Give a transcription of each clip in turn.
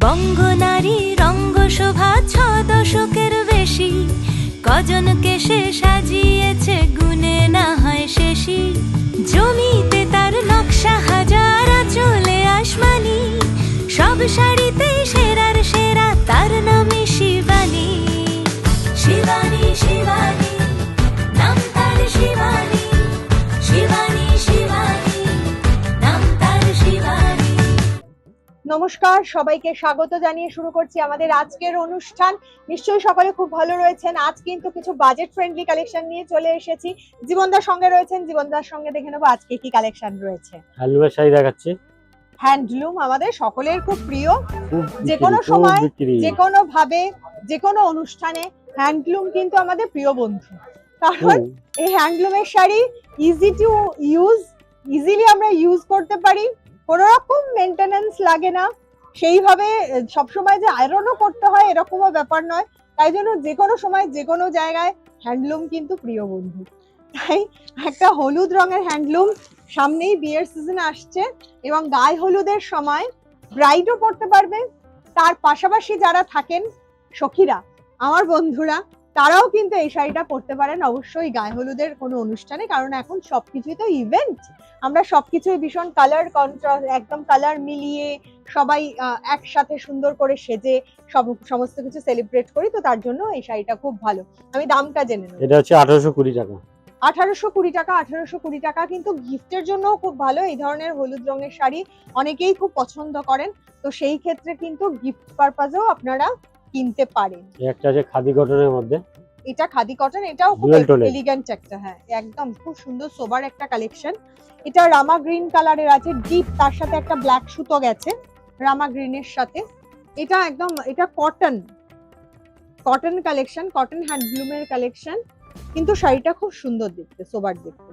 বঙ্গনারী রঙ্গশোভা ছ দশকের বেশি। কজন সে সাজিয়েছে গুনে না হয় শেষি। জমিতে তার নকশা হাজার চলে আসমানি। সব শাড়িতে নমস্কার সবাইকে স্বাগত জানিয়ে শুরু করছি আমাদের আজকের অনুষ্ঠান। নিশ্চয়ই সকলে খুব ভালো রয়েছেন। আজ কিন্তু কিছু বাজেট ফ্রেন্ডলি কালেকশন নিয়ে চলে এসেছি। জীবনদার সঙ্গে রয়েছেন জীবনদার সঙ্গে দেখে নেব আজকে কি কালেকশন রয়েছে। হ্যান্ডলুমের শাড়ি দেখাচ্ছি। হ্যান্ডলুম আমাদের সকলের খুব প্রিয়। যে কোনো সময়। যে কোনো ভাবে যে কোনো অনুষ্ঠানে হ্যান্ডলুম কিন্তু আমাদের প্রিয় বন্ধু। কারণ এই হ্যান্ডলুমের sari easy to use easily আমরা ইউজ করতে পারি। কোনো রকম মেনটেনেন্স লাগে না। সেইভাবে সবসময় যে আয়রনও করতে হয় এরকমও ব্যাপার নয়। তাই জন্য যে কোনো সময়, যে কোনো জায়গায় হ্যান্ডলুম কিন্তু প্রিয় বন্ধু। তাই একটা হলুদ রঙের হ্যান্ডলুম সামনেই বিয়ের সিজন আসছে এবং গায়ে হলুদের সময় ব্রাইডও পড়তে পারবে। তার পাশাপাশি যারা থাকেন সখীরা, আমার বন্ধুরা তারাও কিন্তু এই শাড়িটা পরতে পারেন অবশ্যই গায়ে হলুদের কোনো অনুষ্ঠানে কারণ এখন সবকিছুই তো ইভেন্ট আমরা সবকিছুই ভীষণ কালার কন্ট্রাস্ট একদম কালার মিলিয়ে সবাই একসাথে সুন্দর করে সেজে সব সমস্ত কিছু সেলিব্রেট করি তো তার জন্য এই শাড়িটা খুব ভালো। আমি দামটা জেনে নেব। এটা হচ্ছে আঠারোশো কুড়ি টাকা। আঠারোশো কুড়ি টাকা আঠারোশো কুড়ি টাকা কিন্তু গিফটের জন্য খুব ভালো। এই ধরনের হলুদ রঙের শাড়ি অনেকেই খুব পছন্দ করেন তো সেই ক্ষেত্রে কিন্তু গিফট পারপাজেও আপনারা কিনতে পারেন। একটা আছে খাদি কটনের মধ্যে। এটা খাদি কটন এটাও খুব। এলিগেন্ট একটা হ্যাঁ একদম খুব সুন্দর সোবার একটা কালেকশন এটা রামা গ্রিন কালারের আছে ডিপ তার সাথে একটা ব্ল্যাক সুতো গেছে রামা গ্রিনের সাথে। এটা একদম এটা কটন কটন কালেকশন কটন হ্যান্ডলুমের কালেকশন কিন্তু শাড়িটা খুব সুন্দর দেখতে সোবার দেখতে।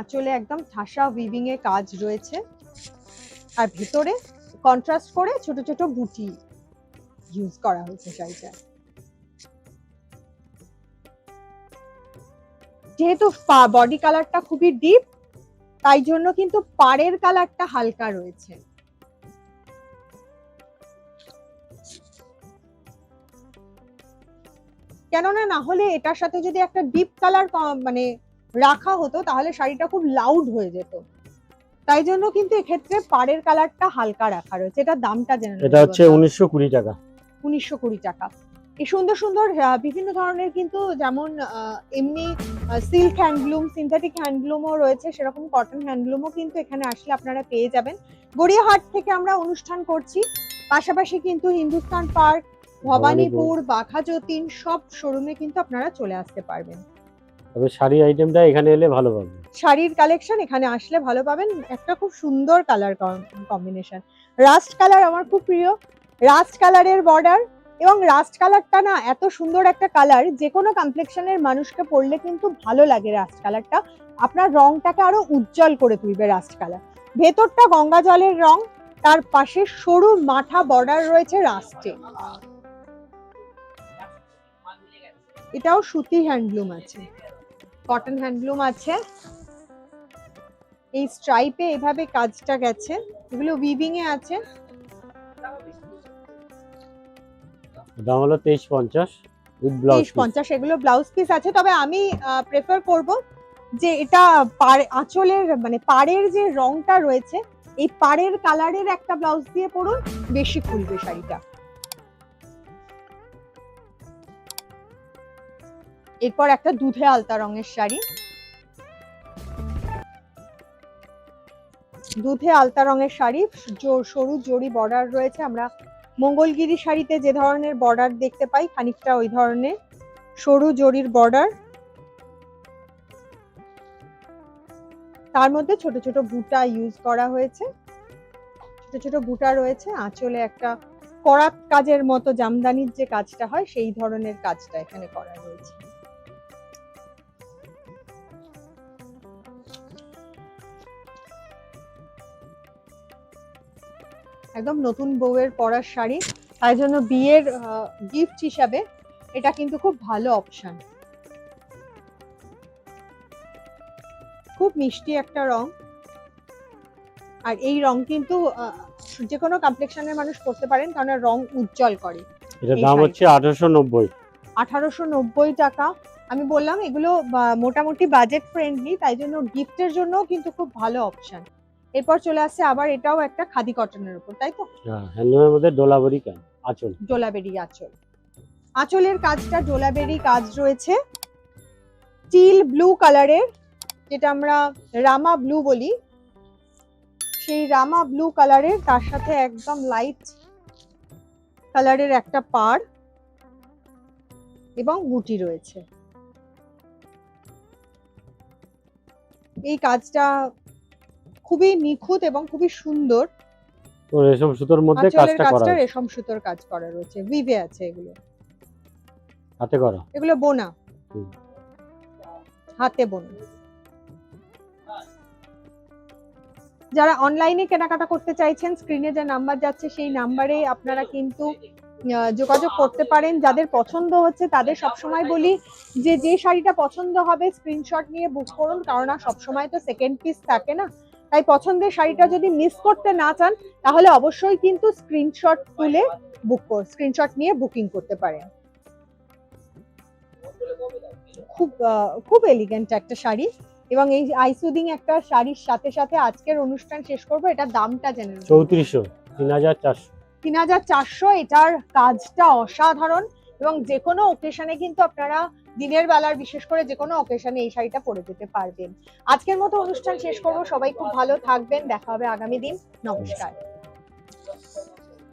আঁচলে একদম ঠাসা উইভিং এ কাজ রয়েছে। আর ভেতরে কন্ট্রাস্ট করে ছোট ছোট বুটি ইউজ করা হয়েছে শাড়িটা যেহেতু বডি কালারটা খুবই ডিপ তাই জন্য কিন্তু পাড়ের কালারটা হালকা রয়েছে। কেননা না হলে এটার সাথে যদি একটা ডিপ কালার মানে রাখা হতো, তাহলে শাড়িটা খুব লাউড হয়ে যেত। তাই জন্য কিন্তু এক্ষেত্রে পাড়ের কালারটা হালকা রাখা রয়েছে। এটা দামটা জেনে এটা হচ্ছে উনিশশো কুড়ি টাকা। উনিশশো কুড়ি টাকা। এই সুন্দর সুন্দর বিভিন্ন ধরনের কিন্তু যেমন এমনি সিল্ক হ্যান্ডলুম সিনথেটিক হ্যান্ডলুমও রয়েছে সেরকম কটন হ্যান্ডলুমও কিন্তু এখানে আসলে আপনারা পেয়ে যাবেন। গড়িয়াহাট থেকে আমরা অনুষ্ঠান করছি। পাশাপাশি কিন্তু হিন্দুস্তান পার্ক ভবানীপুর বাঘা যতীন সব শোরুমে কিন্তু আপনারা চলে আসতে পারবেন। তবে শাড়ি আইটেমটা এখানে এলে ভালো পাবে শাড়ির কালেকশন এখানে আসলে ভালো পাবেন। একটা খুব সুন্দর কালার কম্বিনেশন রাস্ট কালার আমার খুব প্রিয়। রাস্ট কালারের বর্ডার এবং রাস্ট কালারটা না এত সুন্দর একটা কালার যে কোনো কমপ্লেকশনের মানুষকে পরলে কিন্তু ভালো লাগে রাস্ট কালারটা আপনার রংটাকে আরও উজ্জ্বল করে তুলবে রাস্ট কালার ভেতরটা গঙ্গা জলের রং, তার পাশে সরু মাথা বর্ডার রয়েছে রাস্টে এটাও সুতি হ্যান্ডলুম আছে। কটন হ্যান্ডলুম আছে। এই স্ট্রাইপে এভাবে কাজটা গেছে। এগুলো উইভিং এ আছে। দাম হলো তেইশ পঞ্চাশ উইথ ব্লাউজ তেইশ পঞ্চাশ এগুলো ব্লাউজ পিস আছে। তবে আমি প্রেফার করব যে এটা পাড়- আঁচলের মানে পাড়ের যে রংটা রয়েছে এই পাড়ের কালারের একটা ব্লাউজ দিয়ে পরুন বেশি খুলবে শাড়িটা। এরপর একটা দুধে আলতা রঙের শাড়ি। দুধে আলতা রঙের শাড়ি সরু জড়ি বর্ডার রয়েছে। আমরা মঙ্গলগিরি শাড়িতে যে ধরনের বর্ডার দেখতে পাই, খানিকটা ওই ধরনের। সরু জরির বর্ডার তার মধ্যে ছোট ছোট বুটা ইউজ করা হয়েছে। ছোট ছোট বুটা রয়েছে। আঁচলে একটা করাত কাজের মতো জামদানির যে কাজটা হয়, সেই ধরনের কাজটা এখানে করা রয়েছে একদম নতুন বউয়ের পরার শাড়ি। তাই জন্য বিয়ের গিফট হিসাবে এটা কিন্তু খুব ভালো অপশন খুব মিষ্টি একটা রং। আর এই রং কিন্তু যে কোনো কমপ্লেকশনের মানুষ পরতে পারেন কারণ রং উজ্জ্বল করে এটার দাম হচ্ছে আঠারোশো নব্বই। আঠারোশো নব্বই টাকা। আমি বললাম এগুলো মোটামুটি বাজেট ফ্রেন্ডলি তাই জন্য গিফটের জন্য কিন্তু খুব ভালো অপশন এরপর চলে আসছে আবার এটাও একটা খাদি কটনের উপর তাই তো? হ্যাঁ হ্যান্ডলুমের মধ্যে ডোলাবরি কাজ আচল। ডোলাবেরি আঁচল। আঁচলের কাজটা ডোলাবেরি কাজ রয়েছে। টিল ব্লু কালারের যেটা আমরা রামা ব্লু বলি। সেই রামা ব্লু কালারের তার সাথে একদম লাইট কালারের একটা পার এবং বুটি রয়েছে। এই কাজটা খুবই নিখুঁত এবং খুবই সুন্দর রেশম সুতোর মধ্যে কাজটা করা কাজটা রেশম সুতোর কাজ করা রয়েছে ভিভে আছে এগুলো। হাতে করা? এগুলো বোনা। হাতে বোনা। যারা অনলাইনে কেনাকাটা করতে চাইছেন স্ক্রিনে যে নাম্বার যাচ্ছে সেই নাম্বারে আপনারা কিন্তু যোগাযোগ করতে পারেন। যাদের পছন্দ হচ্ছে তাদের সবসময় বলি যে যে শাড়িটা পছন্দ হবে স্ক্রিনশট নিয়ে বুক করুন। কারণ সবসময় তো সেকেন্ড পিস থাকে না। তাই পছন্দের শাড়িটা যদি মিস করতে না চান তাহলে অবশ্যই কিন্তু স্ক্রিনশট তুলে বুক কর স্ক্রিনশট নিয়ে বুকিং করতে পারেন। খুব খুব এলিগেন্ট একটা শাড়ি এবং এই আইসুদিং একটা শাড়ির সাথে সাথে আজকের অনুষ্ঠান শেষ করব এটার দামটা জেনে চৌত্রিশশো তিন হাজার চারশো। তিন হাজার চারশো এটার কাজটা অসাধারণ। এবং যে কোনো ওকেশনে কিন্তু আপনারা দিনের বেলার, বিশেষ করে যে কোনো অকেশনে এই শাড়িটা পরে যেতে পারবেন। আজকের মতো অনুষ্ঠান শেষ করব। সবাই খুব ভালো থাকবেন। দেখা হবে আগামী দিন। নমস্কার।